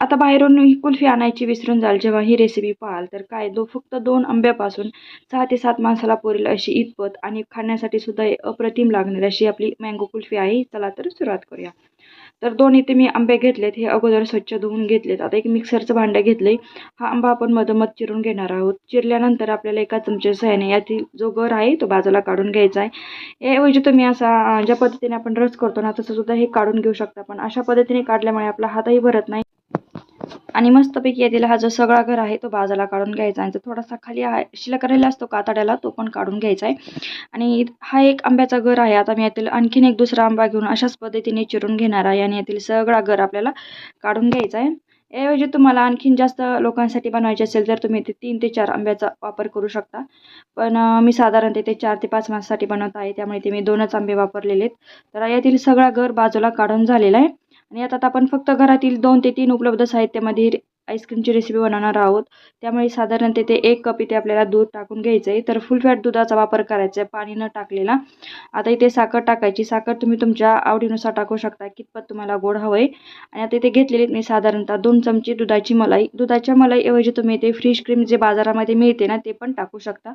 आता बाहेरून ही कुल्फी आणायची विसरून जाल. जेव्हा ही रेसिपी पाहाल तर काय? दो फक्त दोन आंब्यापासून सहा ते सात माणसाला पुरेल अशी इतपत आणि खाण्यासाठी सुद्धा अप्रतिम लागणार अशी आपली मँगो कुल्फी आहे. चला तर सुरुवात करूया. तर दोन इथे मी आंबे घेतलेत. हे अगोदर स्वच्छ धुवून घेतलेत. आता एक मिक्सरचं भांडं घेतलंय. हा आंबा आपण मधोमध चिरून घेणार आहोत. चिरल्यानंतर आपल्याला एका चमच्या सहाय्याने यातील जो गर आहे तो बाजूला काढून घ्यायचा आहे. याऐवजी तुम्ही असा ज्या पद्धतीने आपण रस करतो ना तसं सुद्धा हे काढून घेऊ शकता. पण अशा पद्धतीने काढल्यामुळे आपला हातही भरत नाही. आणि मस्तपैकी यातील हा जो सगळा घर आहे तो बाजूला काढून घ्यायचा आणि जो थोडासा खाली आहे शिल्लक राहिला असतो कातड्याला तो पण काढून घ्यायचा आहे. आणि हा एक आंब्याचा घर आहे. आता मी यातील आणखीन एक दुसरा आंबा घेऊन अशाच पद्धतीने चिरून घेणार आहे आणि यातील सगळा घर आपल्याला काढून घ्यायचा आहे. याऐवजी तुम्हाला आणखीन जास्त लोकांसाठी बनवायचे असेल तर तुम्ही ते तीन ते चार आंब्याचा वापर करू शकता. पण मी साधारण ते चार ते पाच माणसासाठी बनवत आहे. त्यामुळे ते मी दोनच आंबे वापरलेले आहेत. तर यातील सगळा घर बाजूला काढून झालेला आहे. आणि आता आपण फक्त घरातील दोन ते तीन उपलब्ध साहित्यामध्ये आईस्क्रीमची रेसिपी बनवणार आहोत. त्यामुळे साधारण तेथे एक कप इथे आपल्याला दूध टाकून घ्यायचं आहे तर फुल फॅट दुधाचा वापर करायचा आहे पाणी न टाकलेला. आता इथे साखर टाकायची. साखर तुम्ही तुमच्या आवडीनुसार टाकू शकता. कितपत तुम्हाला गोड हवं आहे आणि आता इथे घेतलेली मी साधारणतः दोन चमचे दुधाची मलाई. दुधाच्या मलाईऐवजी तुम्ही इथे फ्रीश क्रीम जे बाजारामध्ये मिळते ना ते पण टाकू शकता.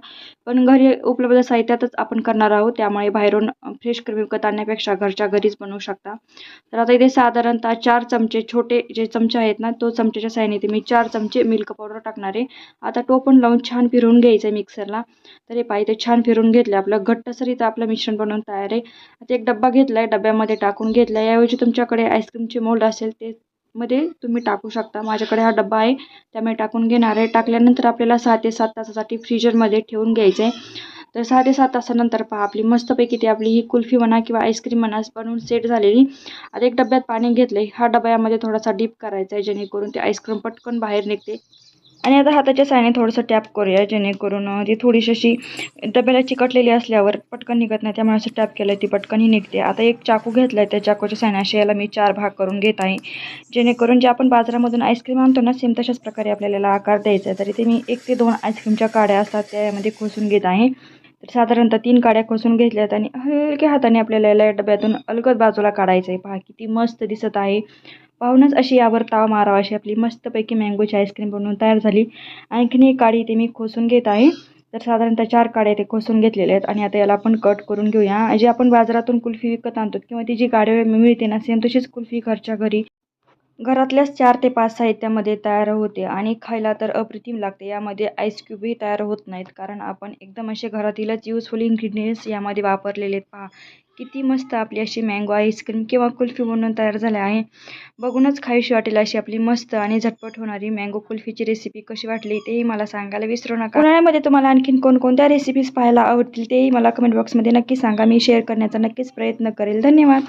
पण घरी उपलब्ध साहित्यातच आपण करणार आहोत. त्यामुळे बाहेरून फ्रेश क्रीम विकत आणण्यापेक्षा घरच्या घरीच बनवू शकता. तर आता इथे साधारणतः चार चमचे छोटे जे चमचे आहेत ना तो चमच्याच्या साहाय्याने इथे मी चार चमचे मिल्क पावडर टाकणार आहे. आता टोपण लावून छान फिरवून घ्यायचं आहे मिक्सरला तर हे पाहिजे छान फिरून घेतलं आपलं. घट्टसर इथं आपलं मिश्रण बनवून तयार आहे. आता एक डब्बा घेतला आहे डब्यामध्ये टाकून घेतला आहे याऐवजी तुमच्याकडे आईस्क्रीमचे मोल्ड असेल ते मध्ये तुम्ही टाकू शकता. माझ्याकडे हा डब्बा आहे त्यामुळे टाकून घेणार आहे. टाकल्यानंतर आपल्याला सहा ते सात तासासाठी फ्रीजरमध्ये ठेवून घ्यायचं आहे तर साडेसात सात तासानंतर पहा आपली मस्तपैकी ती आपली ही कुल्फी म्हणा किंवा आईस्क्रीम म्हणा बनवून सेट झालेली. आता एक डब्यात पाणी घेतलं आहे हा डबा यामध्ये थोडासा डीप करायचा आहे जेणेकरून ती आईस्क्रीम पटकन बाहेर निघते. आणि आता हाताच्या सायने थोडंसं टॅप करूया जेणेकरून ती थोडीशी अशी डब्याला चिकटलेली असल्यावर पटकन निघत नाही. त्यामुळे असं टॅप केलं ती पटकनही निघते. आता एक चाकू घेतला आहे त्या चाकूच्या साहाय्याने असे याला मी चार भाग करून घेत आहे. जेणेकरून जे आपण बाजारामधून आईस्क्रीम आणतो ना सेम तशाच प्रकारे आपल्याला आकार द्यायचा आहे. तरी ते मी एक ते दोन आईस्क्रीमच्या काड्या असतात त्यामध्ये खोसून घेत आहे. तर साधारणतः तीन काड्या खोसून घेतल्यात आणि हलक्या हाताने आपल्याला याला या डब्यातून अलगद बाजूला काढायचं आहे पहा किती मस्त दिसत आहे. पाहूनच अशी यावर ताव मारावा अशी आपली मस्तपैकी मँगोची आईस्क्रीम बनवून तयार झाली. आणखीन एक काडी ते मी खोसून घेत आहे. तर साधारणतः चार काड्या ते खोसून घेतलेल्या आहेत आणि आता याला आपण कट करून घेऊया. जे आपण बाजारातून कुल्फी विकत आणतो किंवा ती जी गाड्या मिळते ना सेम तशीच कुल्फी घरच्या घरी घरातल्याच चार ते पाच साहित्यामध्ये तयार होते आणि खायला तर अप्रतिम लागते. यामध्ये आईस्क्यूबही तयार होत नाहीत. कारण आपण एकदम असे घरातीलच यूजफुल इन्ग्रेडियंट्स यामध्ये वापरलेले आहेत. पहा किती मस्त आपली अशी मँगो आईस्क्रीम किंवा कुल्फी म्हणून तयार झाले आहे. बघूनच खायशी वाटेल अशी आपली मस्त आणि झटपट होणारी मँगो कुल्फीची रेसिपी कशी वाटली तेही मला सांगायला विसरू नका. उन्हाळ्यामध्ये तुम्हाला आणखीन कोणकोणत्या रेसिपीज पाहायला आवडतील तेही मला कमेंट बॉक्समध्ये नक्की सांगा. मी शेअर करण्याचा नक्कीच प्रयत्न करेल. धन्यवाद.